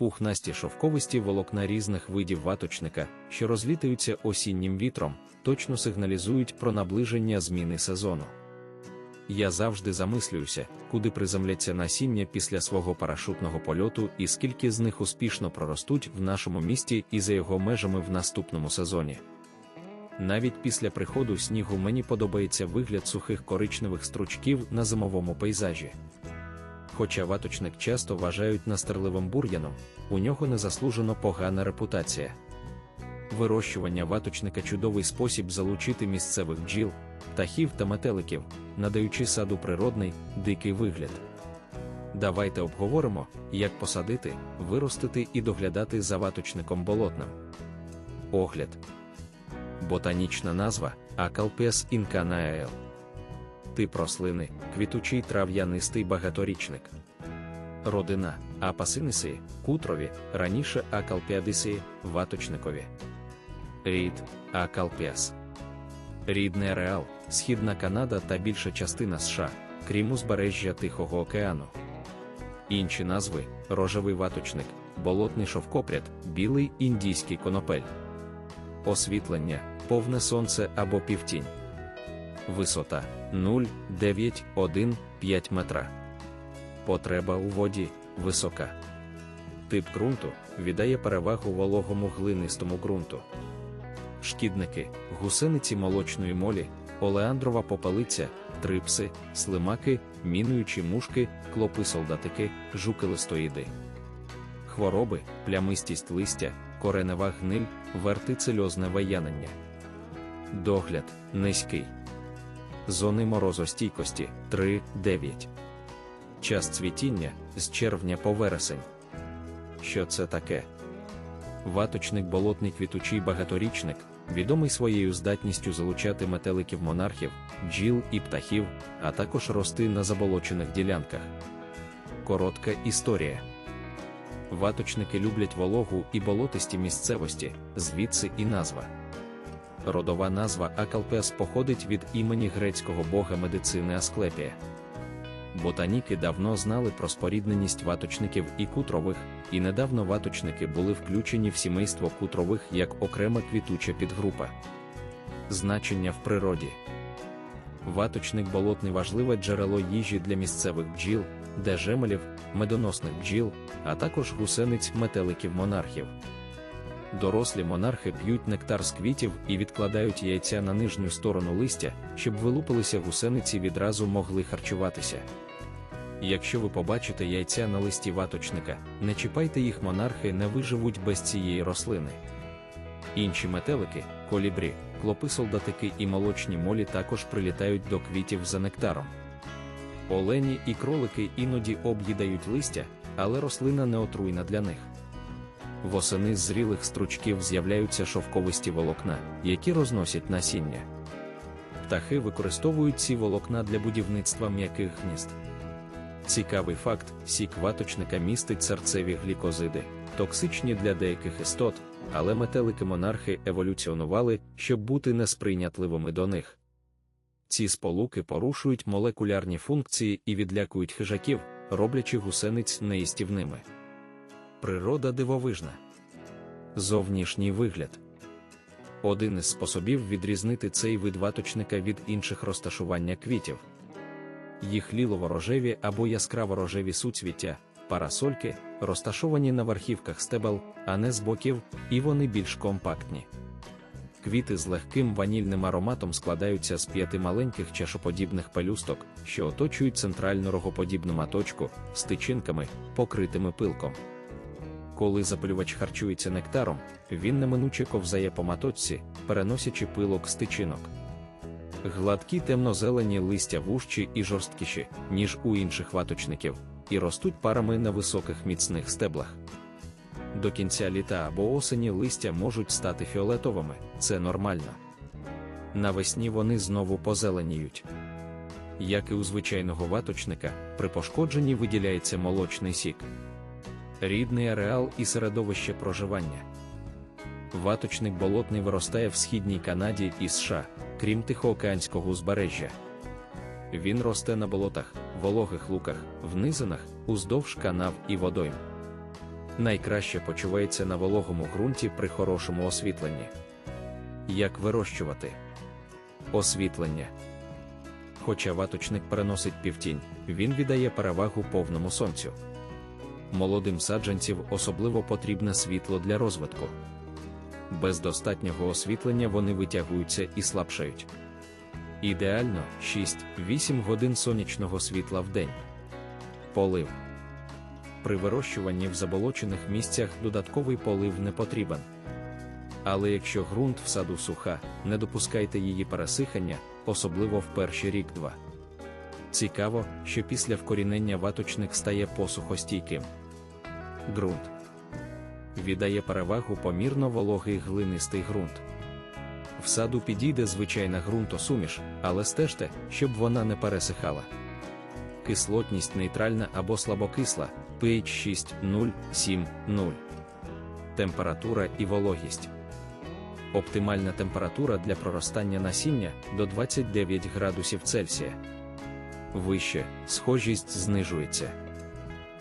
пухнасті шовковисті волокна різних видів ваточника, що розлітаються осіннім вітром, точно сигналізують про наближення зміни сезону. Я завжди замислююся, куди приземляться насіння після свого парашутного польоту і скільки з них успішно проростуть в нашому місті і за його межами в наступному сезоні. Навіть після приходу снігу мені подобається вигляд сухих коричневих стручків на зимовому пейзажі. Хоча ваточник часто вважають настирливим бур'яном, у нього незаслужено погана репутація. Вирощування ваточника чудовий спосіб залучити місцевих бджіл, птахів та метеликів, надаючи саду природний, дикий вигляд. Давайте обговоримо, як посадити, виростити і доглядати за ваточником болотним. Огляд. Ботанічна назва Акалпес інканаел. Тип рослини квітучий трав'янистий багаторічник. Родина Апасинисії, кутрові, раніше Акалпіадисії, ваточникові. Рід Акалпіас. Рідний ареал, Східна Канада та більша частина США, крім узбережжя Тихого океану. Інші назви рожевий ваточник, болотний шовкопряд, білий індійський конопель. Освітлення, повне сонце або півтінь. Висота 0,915 метра. Потреба у воді висока. Тип ґрунту віддає перевагу вологому глинистому ґрунту. Шкідники, гусениці молочної молі, олеандрова попелиця, трипси, слимаки, мінуючі мушки, клопи солдатики, жуки листоїди. Хвороби, плямистість листя, коренева гниль, вертицельозне виянення. Догляд низький. Зони морозостійкості 3-9. Час цвітіння з червня по вересень. Що це таке? Ваточник болотний квітучий багаторічник, відомий своєю здатністю залучати метеликів монархів, бджіл і птахів, а також рости на заболочених ділянках. Коротка історія. Ваточники люблять вологу і болотисті місцевості, звідси і назва. Родова назва Акалпес походить від імені грецького бога медицини Асклепія. Ботаніки давно знали про спорідненість ваточників і кутрових, і недавно ваточники були включені в сімейство кутрових як окрема квітуча підгрупа. Значення в природі. Ваточник болотний важливе джерело їжі для місцевих бджіл, дежемелів, медоносних бджіл, а також гусениць метеликів монархів. Дорослі монархи п'ють нектар з квітів і відкладають яйця на нижню сторону листя, щоб вилупилися гусениці відразу могли харчуватися. Якщо ви побачите яйця на листі ваточника, не чіпайте їх монархи не виживуть без цієї рослини. Інші метелики, колібрі, клопи солдатики і молочні молі також прилітають до квітів за нектаром. Олені і кролики іноді об'їдають листя, але рослина не отруйна для них. Восени з зрілих стручків з'являються шовковисті волокна, які розносять насіння. Птахи використовують ці волокна для будівництва м'яких гнізд. Цікавий факт: сік ваточника містить серцеві глікозиди, токсичні для деяких істот, але метелики-монархи еволюціонували, щоб бути несприйнятливими до них. Ці сполуки порушують молекулярні функції і відлякують хижаків, роблячи гусениць неїстівними. Природа дивовижна. Зовнішній вигляд. Один із способів відрізнити цей вид ваточника від інших розташування квітів. Їх лілово-рожеві або яскраво-рожеві суцвіття, парасольки, розташовані на верхівках стебел, а не з боків, і вони більш компактні. Квіти з легким ванільним ароматом складаються з п'яти маленьких чашоподібних пелюсток, що оточують центральну рогоподібну маточку з тичинками, покритими пилком. Коли запилювач харчується нектаром, він неминуче ковзає по маточці, переносячи пилок з тичинок. Гладкі темно-зелені листя вужчі і жорсткіші, ніж у інших ваточників, і ростуть парами на високих міцних стеблах. До кінця літа або осені листя можуть стати фіолетовими, це нормально. Навесні вони знову позеленіють. Як і у звичайного ваточника, при пошкодженні виділяється молочний сік. Рідний ареал і середовище проживання. Ваточник болотний виростає в східній Канаді і США, крім Тихоокеанського узбережжя. Він росте на болотах, вологих луках, в низинах, уздовж канав і водойм. Найкраще почувається на вологому ґрунті при хорошому освітленні. Як вирощувати освітлення. Хоча ваточник переносить півтінь, він віддає перевагу повному сонцю. Молодим саджанців особливо потрібне світло для розвитку. Без достатнього освітлення вони витягуються і слабшають. Ідеально 6-8 годин сонячного світла в день. Полив. При вирощуванні в заболочених місцях додатковий полив не потрібен. Але якщо ґрунт в саду суха, не допускайте її пересихання, особливо в перший рік-два. Цікаво, що після вкорінення ваточник стає посухостійким. Ґрунт віддає перевагу помірно вологий глинистий ґрунт. В саду підійде звичайна ґрунтосуміш, але стежте, щоб вона не пересихала. Кислотність нейтральна або слабокисла pH 6 0 7 0. Температура і вологість. Оптимальна температура для проростання насіння до 29 градусів Цельсія. Вище схожість знижується.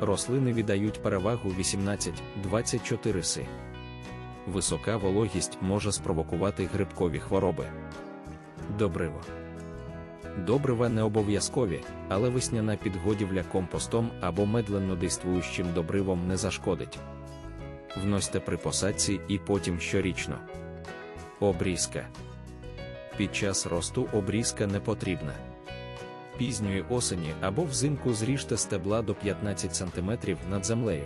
Рослини віддають перевагу 18-24 си. Висока вологість може спровокувати грибкові хвороби. Добриво. Добрива не обов'язкові, але весняна підгодівля компостом або медленно действуючим добривом не зашкодить. Вносьте при посадці і потім щорічно. Обрізка. Під час росту обрізка не потрібна. Пізньої осені або взимку зріжте стебла до 15 см над землею.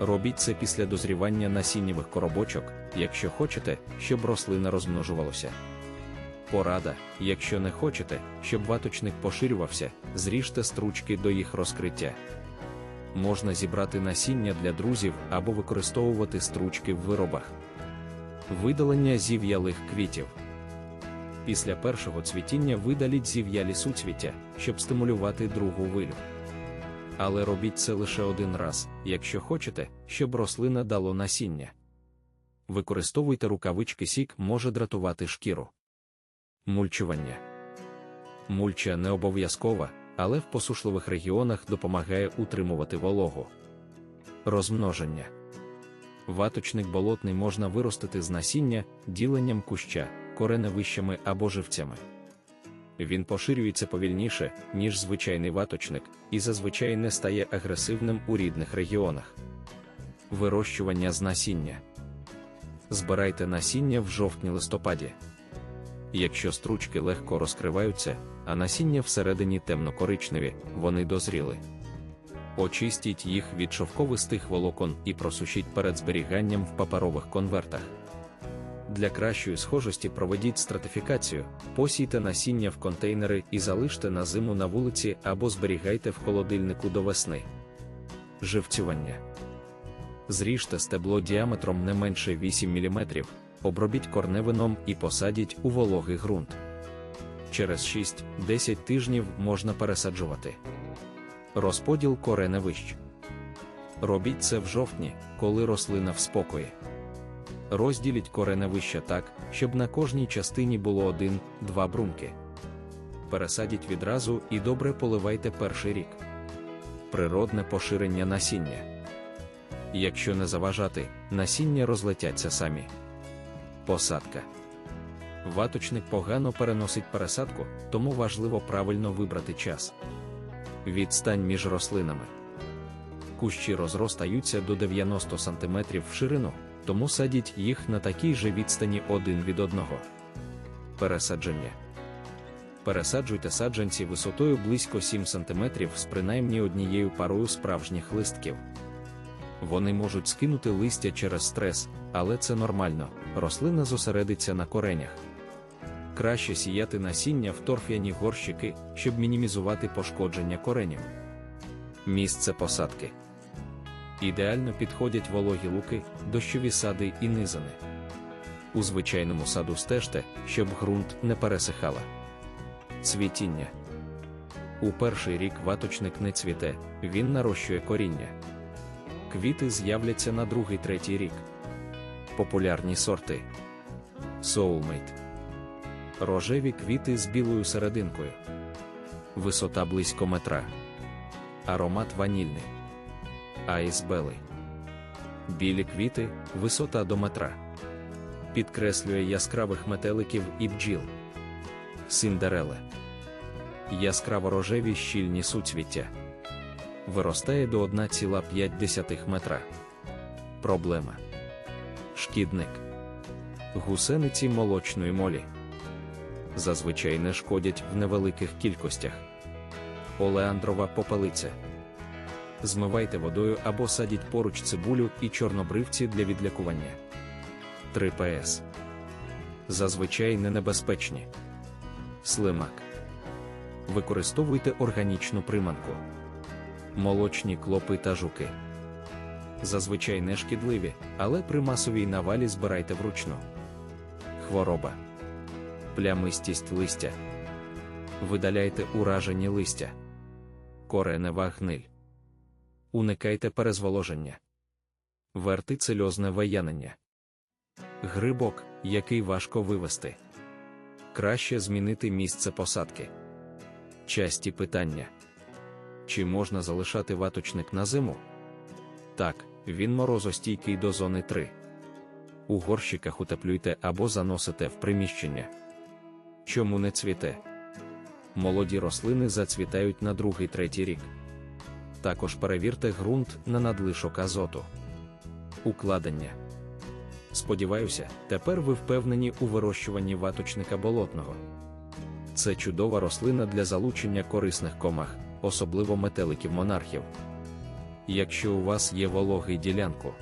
Робіть це після дозрівання насіннєвих коробочок, якщо хочете, щоб рослина розмножувалася. Порада, якщо не хочете, щоб ваточник поширювався, зріжте стручки до їх розкриття. Можна зібрати насіння для друзів або використовувати стручки в виробах. Видалення зів'ялих квітів. Після першого цвітіння видаліть зів'ялі суцвіття, щоб стимулювати другу вилю. Але робіть це лише один раз, якщо хочете, щоб рослина дало насіння. Використовуйте рукавички сік може дратувати шкіру. Мульчування. Мульча не обов'язкова, але в посушливих регіонах допомагає утримувати вологу. Розмноження. Ваточник болотний можна виростити з насіння, діленням куща, кореневищами або живцями. Він поширюється повільніше, ніж звичайний ваточник, і зазвичай не стає агресивним у рідних регіонах. Вирощування з насіння. Збирайте насіння в жовтні-листопаді. Якщо стручки легко розкриваються, а насіння всередині темно-коричневі, вони дозріли. Очистіть їх від шовковистих волокон і просушіть перед зберіганням в паперових конвертах. Для кращої схожості проведіть стратифікацію, посійте насіння в контейнери і залиште на зиму на вулиці або зберігайте в холодильнику до весни. Живцювання. Зріжте стебло діаметром не менше 8 мм, обробіть корневином і посадіть у вологий ґрунт. Через 6-10 тижнів можна пересаджувати. Розподіл кореневищ. Робіть це в жовтні, коли рослина в спокої. Розділіть кореневища так, щоб на кожній частині було один-два брунки. Пересадіть відразу і добре поливайте перший рік. Природне поширення насіння. Якщо не заважати, насіння розлетяться самі. Посадка. Ваточник погано переносить пересадку, тому важливо правильно вибрати час. Відстань між рослинами. Кущі розростаються до 90 см в ширину, тому садіть їх на такій же відстані один від одного. Пересадження. Пересаджуйте саджанці висотою близько 7 см з принаймні однією парою справжніх листків. Вони можуть скинути листя через стрес, але це нормально, рослина зосередиться на коренях. Краще сіяти насіння в торф'яні горщики, щоб мінімізувати пошкодження коренів. Місце посадки. Ідеально підходять вологі луки, дощові сади і низини. У звичайному саду стежте, щоб ґрунт не пересихала. Цвітіння. У перший рік ваточник не цвіте, він нарощує коріння. Квіти з'являться на другий-третій рік. Популярні сорти. Soulmate. Рожеві квіти з білою серединкою. Висота близько метра. Аромат ванільний. Айс Белий. білі квіти, висота до метра. Підкреслює яскравих метеликів і бджіл. Синдереле. Яскраво рожеві щільні суцвіття. Виростає до 1,5 метра. Проблема. Шкідник. Гусениці молочної молі. Зазвичай не шкодять в невеликих кількостях. Олеандрова попелиця. Змивайте водою або садіть поруч цибулю і чорнобривці для відлякування. 3 ПС. Зазвичай не небезпечні. Слимак. Використовуйте органічну приманку. Молочні клопи та жуки. Зазвичай не шкідливі, але при масовій навалі збирайте вручну. Хвороба. Плямистість листя. Видаляйте уражені листя. Коренева гниль. Уникайте перезволоження. Вертицельозне ваянення. Грибок, який важко вивести. Краще змінити місце посадки. Часті питання. Чи можна залишати ваточник на зиму? Так, він морозостійкий до зони 3. У горщиках утеплюйте або заносите в приміщення. Чому не цвіте? Молоді рослини зацвітають на другий-третій рік. Також перевірте ґрунт на надлишок азоту. Укладення. Сподіваюся, тепер ви впевнені у вирощуванні ваточника болотного. Це чудова рослина для залучення корисних комах, особливо метеликів монархів. Якщо у вас є вологий ділянку,